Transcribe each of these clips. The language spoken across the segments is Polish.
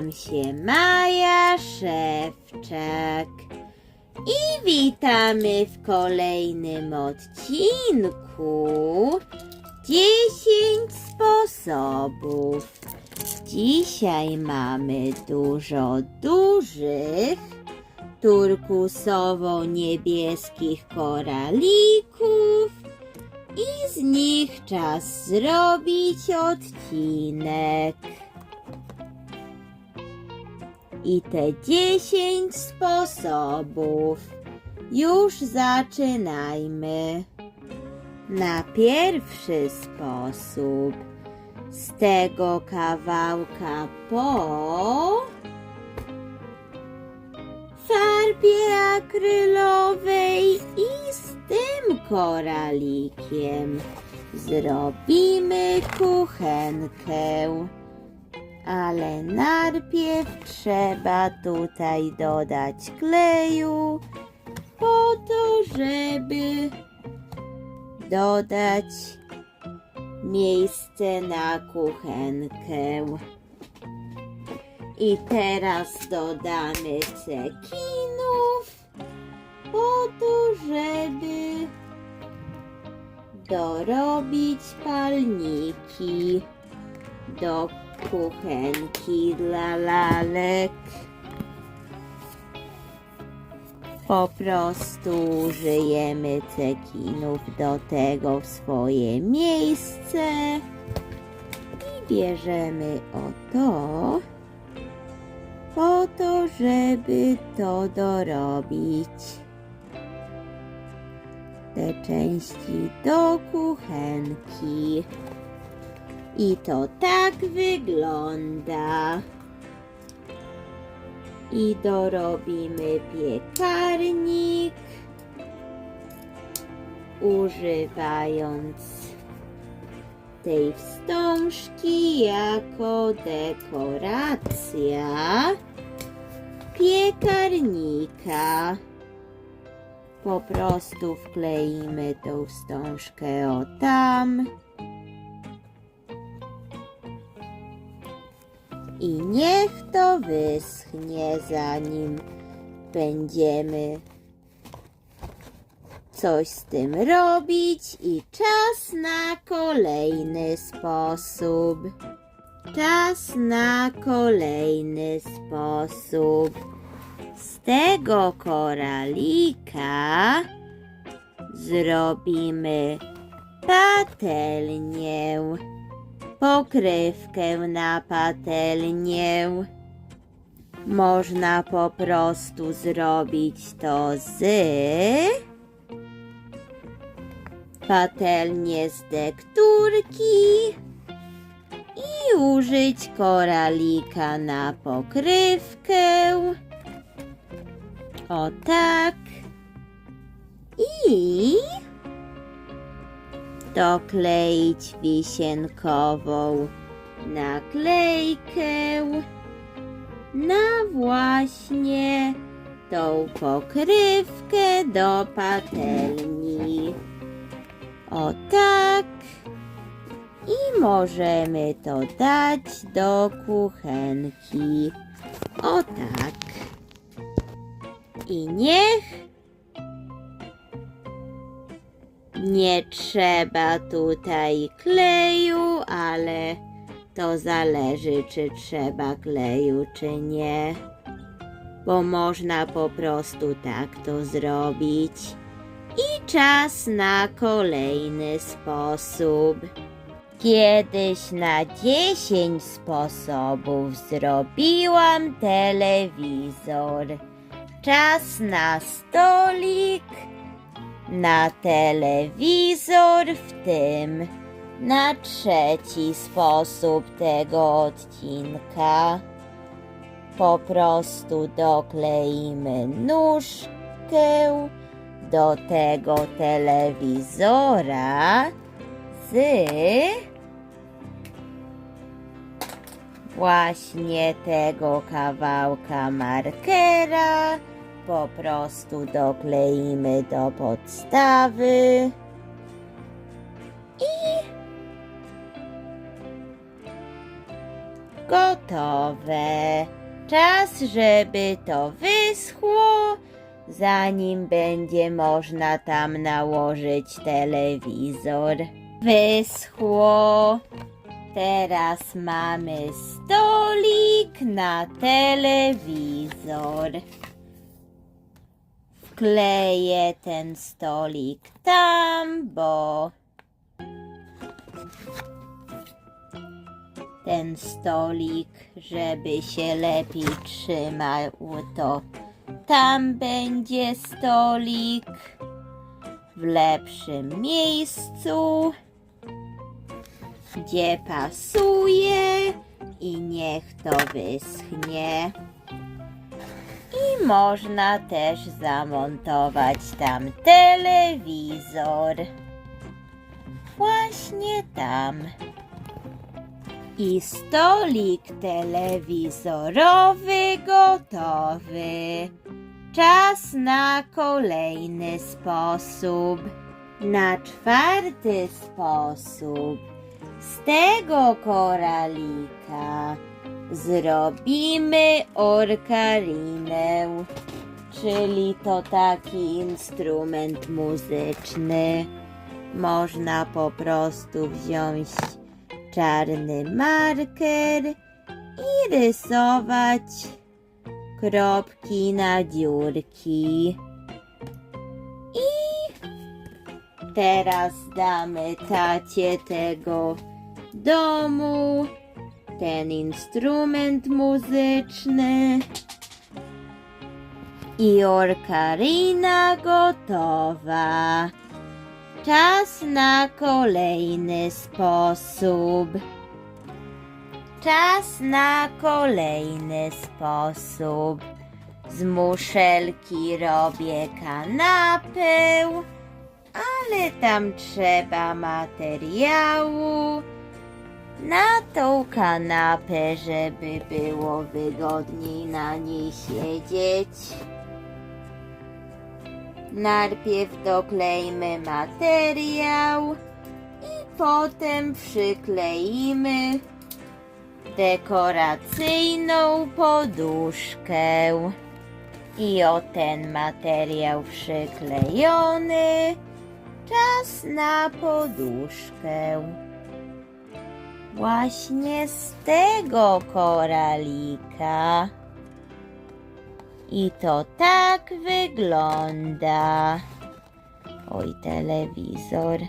Nazywam się Maja Szewczak i witamy w kolejnym odcinku 10 sposobów. Dzisiaj mamy dużo dużych turkusowo-niebieskich koralików i z nich czas zrobić odcinek. I te 10 sposobów. Już zaczynajmy. Na pierwszy sposób z tego kawałka po farbie akrylowej i z tym koralikiem zrobimy kuchenkę. Ale najpierw trzeba tutaj dodać kleju po to, żeby dodać miejsce na kuchenkę. I teraz dodamy cekinów po to, żeby dorobić palniki do kuchenki dla lalek. Po prostu użyjemy cekinów do tego w swoje miejsce i bierzemy o to po to, żeby to dorobić. Te części do kuchenki. I to tak wygląda. I dorobimy piekarnik, używając tej wstążki jako dekoracja piekarnika. Po prostu wkleimy tą wstążkę o tam. I niech to wyschnie, zanim będziemy coś z tym robić. I czas na kolejny sposób. Czas na kolejny sposób. Z tego koralika zrobimy patelnię pokrywkę na patelnię. Można po prostu zrobić to z patelnię z dekturki i użyć koralika na pokrywkę. O tak. I dokleić wisienkową naklejkę na właśnie tą pokrywkę do patelni. O tak. I możemy to dać do kuchenki. O tak. I niech Nie trzeba tutaj kleju, ale to zależy, czy trzeba kleju, czy nie. Bo można po prostu tak to zrobić. I czas na kolejny sposób. Kiedyś na 10 sposobów zrobiłam telewizor. Czas na stolik na telewizor, w tym na trzeci sposób tego odcinka. Po prostu dokleimy nóżkę do tego telewizora z właśnie tego kawałka markera po prostu dokleimy do podstawy i gotowe. Czas, żeby to wyschło, zanim będzie można tam nałożyć telewizor. Wyschło. Teraz mamy stolik na telewizor. Wkleję ten stolik tam, bo ten stolik, żeby się lepiej trzymał, to tam będzie stolik w lepszym miejscu, gdzie pasuje i niech to wyschnie. I można też zamontować tam telewizor. Właśnie tam. I stolik telewizorowy gotowy. Czas na kolejny sposób. Na czwarty sposób. Z tego koralika zrobimy orkarinę, czyli to taki instrument muzyczny. Można po prostu wziąć czarny marker i rysować kropki na dziurki. I teraz damy tacie tego domu ten instrument muzyczny. I orkarina gotowa. Czas na kolejny sposób. Czas na kolejny sposób. Z muszelki robię kanapę, ale tam trzeba materiału na tą kanapę, żeby było wygodniej na niej siedzieć. Najpierw doklejmy materiał i potem przykleimy dekoracyjną poduszkę. I o ten materiał przyklejony, czas na poduszkę. Właśnie z tego koralika. I to tak wygląda. Oj, telewizor.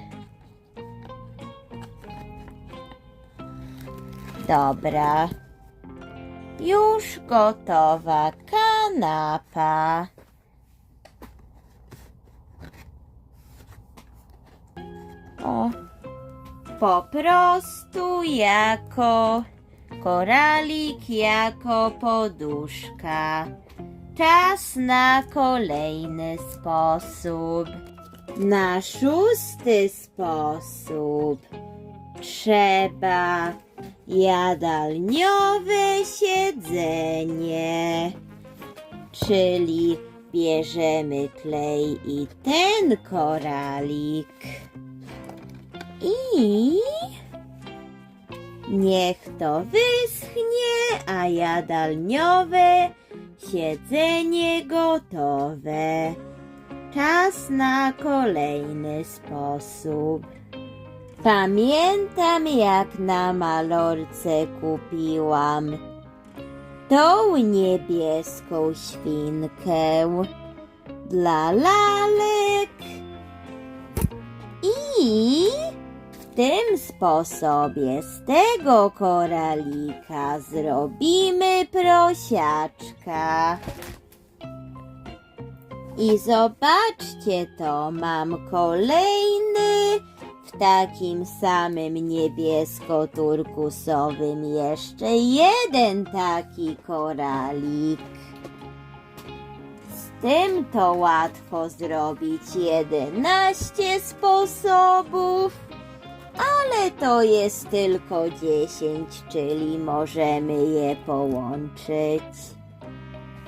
Dobra. Już gotowa kanapa. O, po prostu jako koralik, jako poduszka. Czas na kolejny sposób. Na szósty sposób trzeba jadalniowe siedzenie, czyli bierzemy klej i ten koralik. I niech to wyschnie, a jadalniowe siedzenie gotowe. Czas na kolejny sposób. Pamiętam jak na malorce kupiłam tą niebieską świnkę dla lalek tym sposobie z tego koralika zrobimy prosiaczka. I zobaczcie to, mam kolejny w takim samym niebiesko-turkusowym jeszcze jeden taki koralik. Z tym to łatwo zrobić 11 sposobów, ale to jest tylko 10, czyli możemy je połączyć.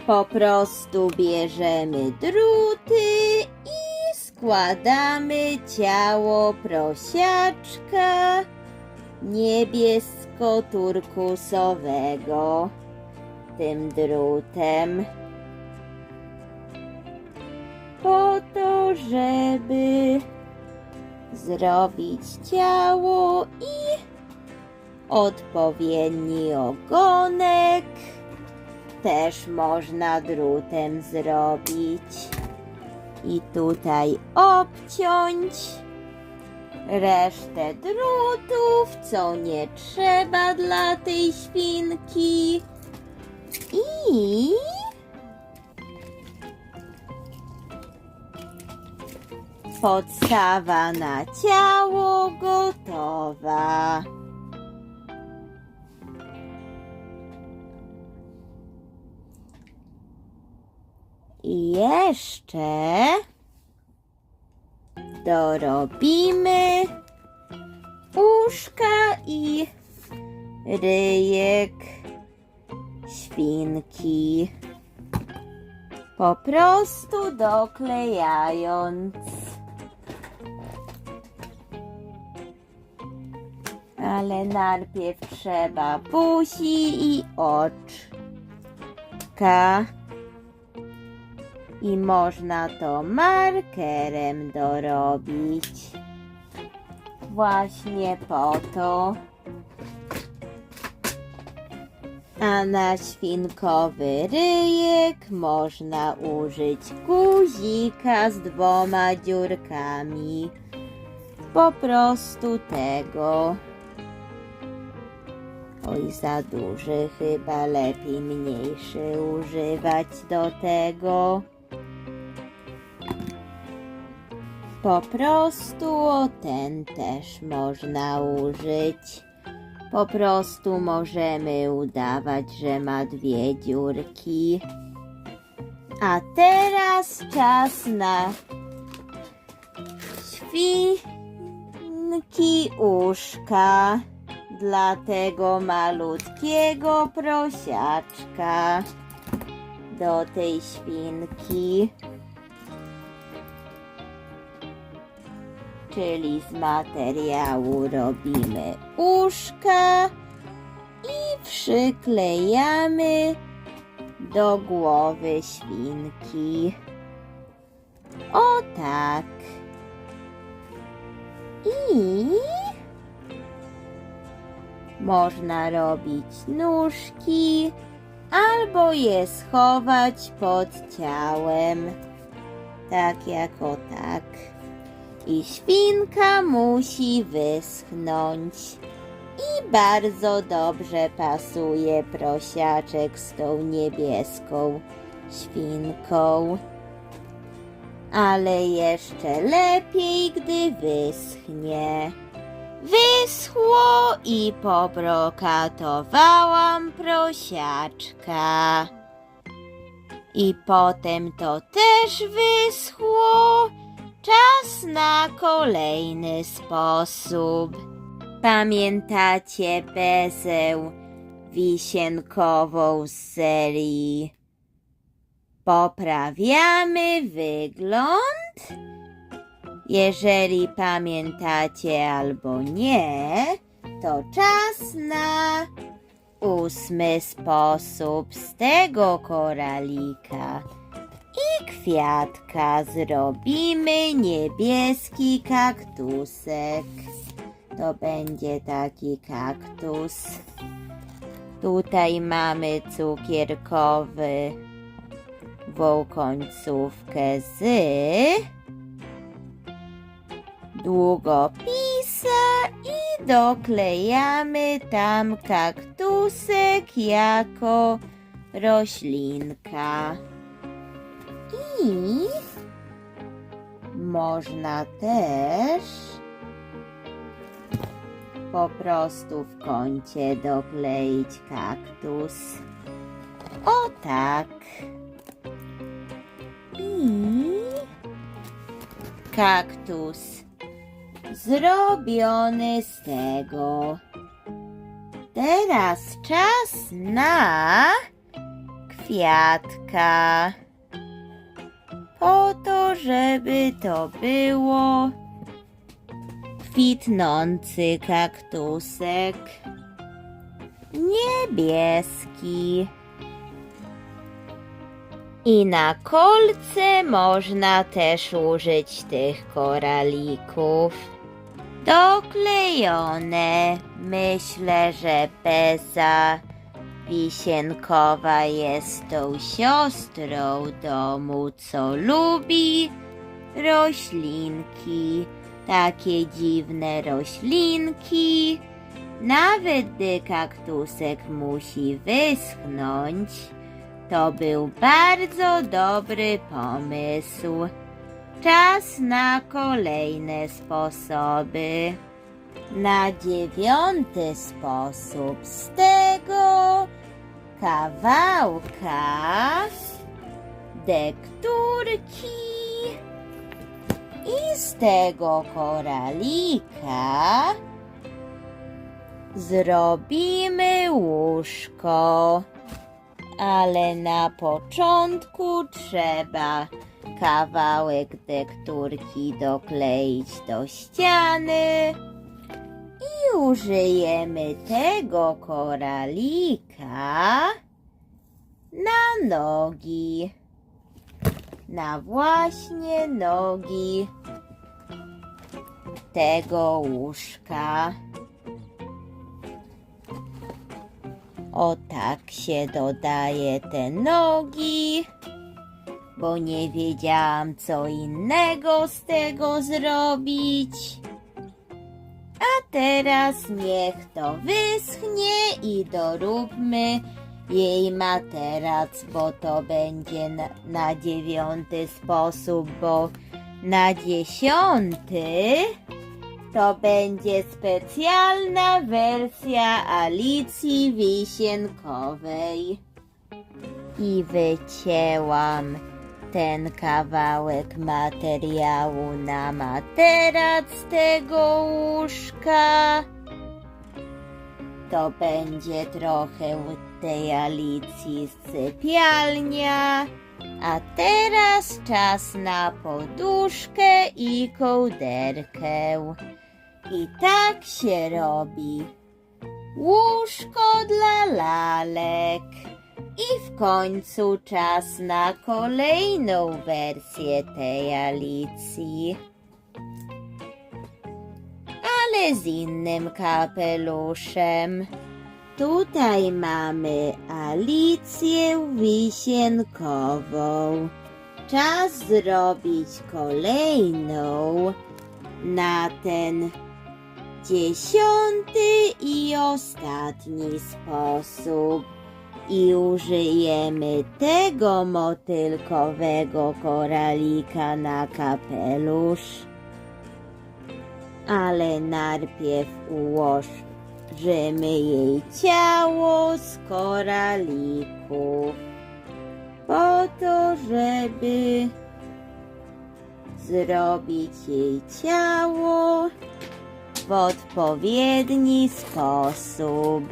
Po prostu bierzemy druty i składamy ciało prosiaczka wszystko turkusowego tym drutem. Po to, żeby zrobić ciało i odpowiedni ogonek też można drutem zrobić. I tutaj obciąć resztę drutów, co nie trzeba dla tej świnki. I podstawa na ciało gotowa. I jeszcze dorobimy uszka i ryjek świnki. Po prostu doklejając. Ale najpierw trzeba buzi i oczka. I można to markerem dorobić. Właśnie po to. A na świnkowy ryjek można użyć guzika z dwoma dziurkami. Po prostu tego. Oj, za duży, chyba lepiej mniejszy używać do tego. Po prostu o ten też można użyć. Po prostu możemy udawać, że ma dwie dziurki. A teraz czas na świnki uszka dla tego malutkiego prosiaczka do tej świnki. Czyli z materiału robimy uszka i przyklejamy do głowy świnki. O tak. I można robić nóżki albo je schować pod ciałem. Tak jak o tak. I świnka musi wyschnąć. I bardzo dobrze pasuje prosiaczek z tą niebieską świnką. Ale jeszcze lepiej, gdy wyschnie. Wyschło i pobrokatowałam prosiaczka. I potem to też wyschło. Czas na kolejny sposób. Pamiętacie bezę wisienkową z serii Poprawiamy wygląd? Jeżeli pamiętacie albo nie, to czas na ósmy sposób z tego koralika i kwiatka zrobimy niebieski kaktusek. To będzie taki kaktus. Tutaj mamy cukierkowy wą końcówkę z długopisa i doklejamy tam kaktusek jako roślinka. I można też po prostu w kącie dokleić kaktus. O tak. I kaktus zrobiony z tego. Teraz czas na kwiatka. Po to, żeby to było kwitnący kaktusek. niebieski. I na kolce można też użyć tych koralików. Doklejone. Myślę, że Beza Wisienkowa jest tą siostrą domu, co lubi roślinki. Takie dziwne roślinki. Nawet gdy kaktusek musi wyschnąć, to był bardzo dobry pomysł. Czas na kolejne sposoby. Na dziewiąty sposób z tego kawałka dekturki i z tego koralika zrobimy łóżko. Ale na początku trzeba kawałek dekturki dokleić do ściany i użyjemy tego koralika na nogi. Na właśnie nogi tego łóżka. O tak się dodaje te nogi, bo nie wiedziałam co innego z tego zrobić. A teraz niech to wyschnie i doróbmy jej materac, bo to będzie na, na dziewiąty sposób, bo na dziesiąty to będzie specjalna wersja Alicji Wisienkowej. I wycięłam ten kawałek materiału na materac tego łóżka. To będzie trochę tej Alicji sypialnia. A teraz czas na poduszkę i kołderkę. I tak się robi. Łóżko dla lalek. I w końcu czas na kolejną wersję tej Alicji. Ale z innym kapeluszem. Tutaj mamy Alicję Wisienkową. Czas zrobić kolejną na ten dziesiąty i ostatni sposób. I użyjemy tego motylkowego koralika na kapelusz. Ale najpierw ułożymy jej ciało z koralików. Po to, żeby zrobić jej ciało w odpowiedni sposób.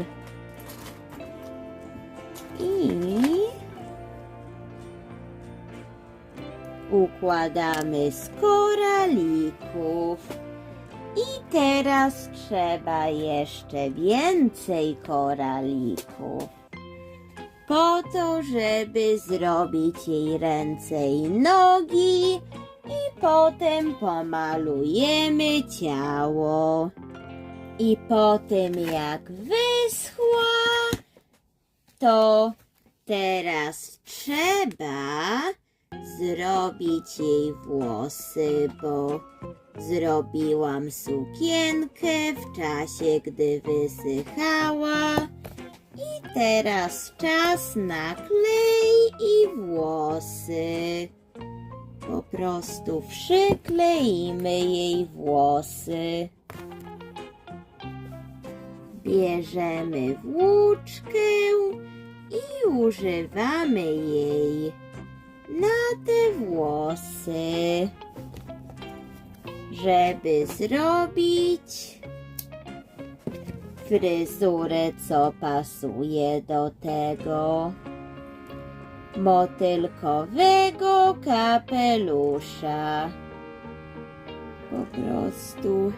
I układamy z koralików. I teraz trzeba jeszcze więcej koralików. Po to, żeby zrobić jej ręce i nogi, i potem pomalujemy ciało. I potem jak wyschła, to teraz trzeba zrobić jej włosy, bo zrobiłam sukienkę w czasie, gdy wysychała. I teraz czas na klej i włosy. Po prostu przykleimy jej włosy. Bierzemy włóczkę i używamy jej na te włosy, żeby zrobić fryzurę, co pasuje do tego motylkowego kapelusza. Po prostu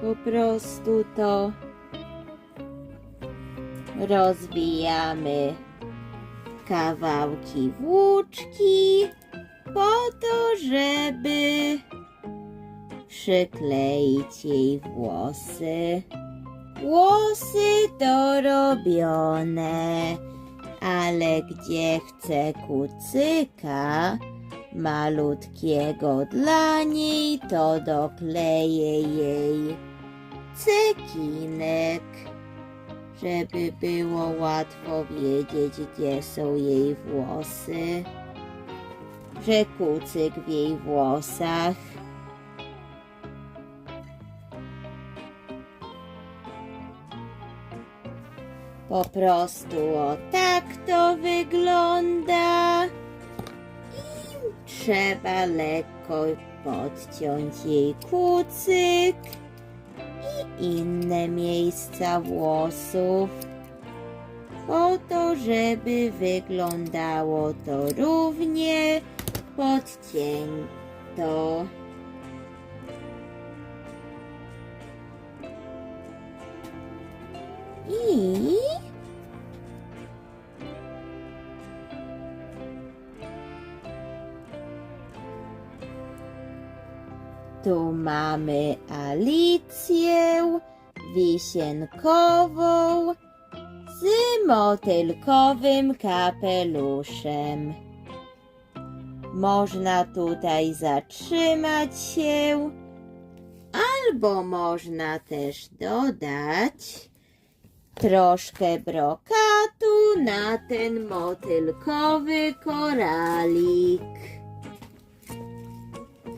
Po prostu to rozbijamy kawałki włóczki po to, żeby przykleić jej włosy. Włosy dorobione, ale gdzie chce kucyka malutkiego dla niej, to dokleję jej cekinek, żeby było łatwo wiedzieć, gdzie są jej włosy, że kucyk w jej włosach. Po prostu o tak to wygląda. I trzeba lekko podciąć jej kucyk i inne miejsca włosów. Po to, żeby wyglądało to równie podcięto. I tu mamy Alicję Wisienkową z motylkowym kapeluszem. Można tutaj zatrzymać się, albo można też dodać troszkę brokatu na ten motylkowy koralik.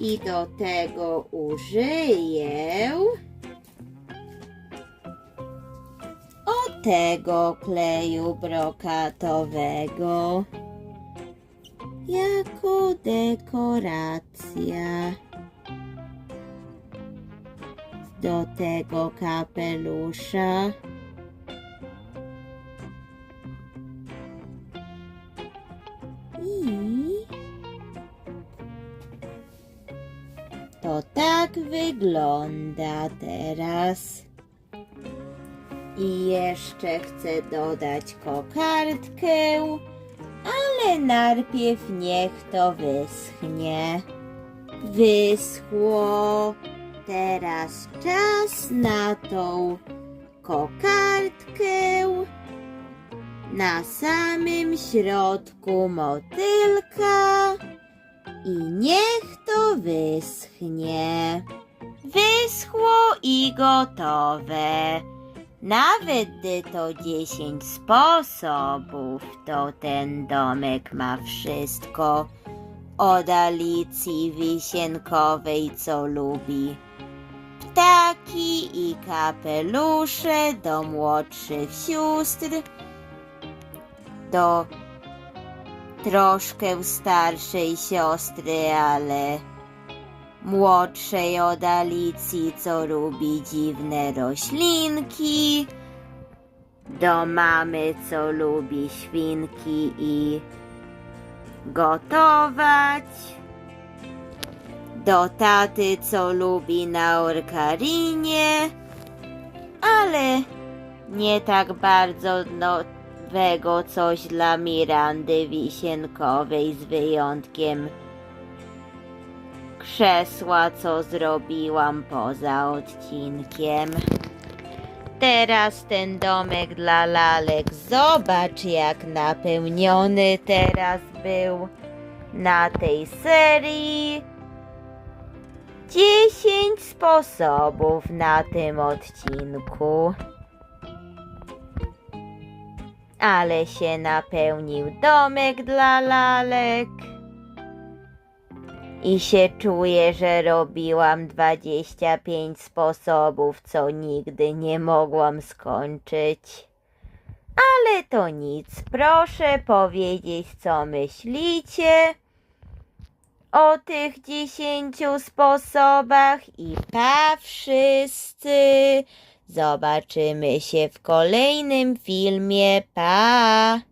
I do tego użyję o tego kleju brokatowego jako dekoracja. Do tego kapelusza. To tak wygląda teraz. I jeszcze chcę dodać kokardkę, ale najpierw niech to wyschnie. Wyschło. Teraz czas na tą kokardkę na samym środku motylka i niech to wyschnie. Wyschło i gotowe. Nawet gdy to dziesięć sposobów, to ten domek ma wszystko od Alicji Wisienkowej, co lubi. Ptaki i kapelusze do młodszych sióstr, do troszkę starszej siostry, ale młodszej od Alicji, co lubi dziwne roślinki, do mamy, co lubi świnki i gotować, do taty, co lubi na orkarinie, ale nie tak bardzo nowego coś dla Mirandy Wisienkowej z wyjątkiem krzesła, co zrobiłam poza odcinkiem. Teraz ten domek dla lalek. Zobacz, jak napełniony teraz był na tej serii. 10 sposobów na tym odcinku. Ale się napełnił domek dla lalek. I się czuję, że robiłam 25 sposobów, co nigdy nie mogłam skończyć. Ale to nic, proszę powiedzieć, co myślicie o tych 10 sposobach i pa wszyscy. Zobaczymy się w kolejnym filmie. Pa!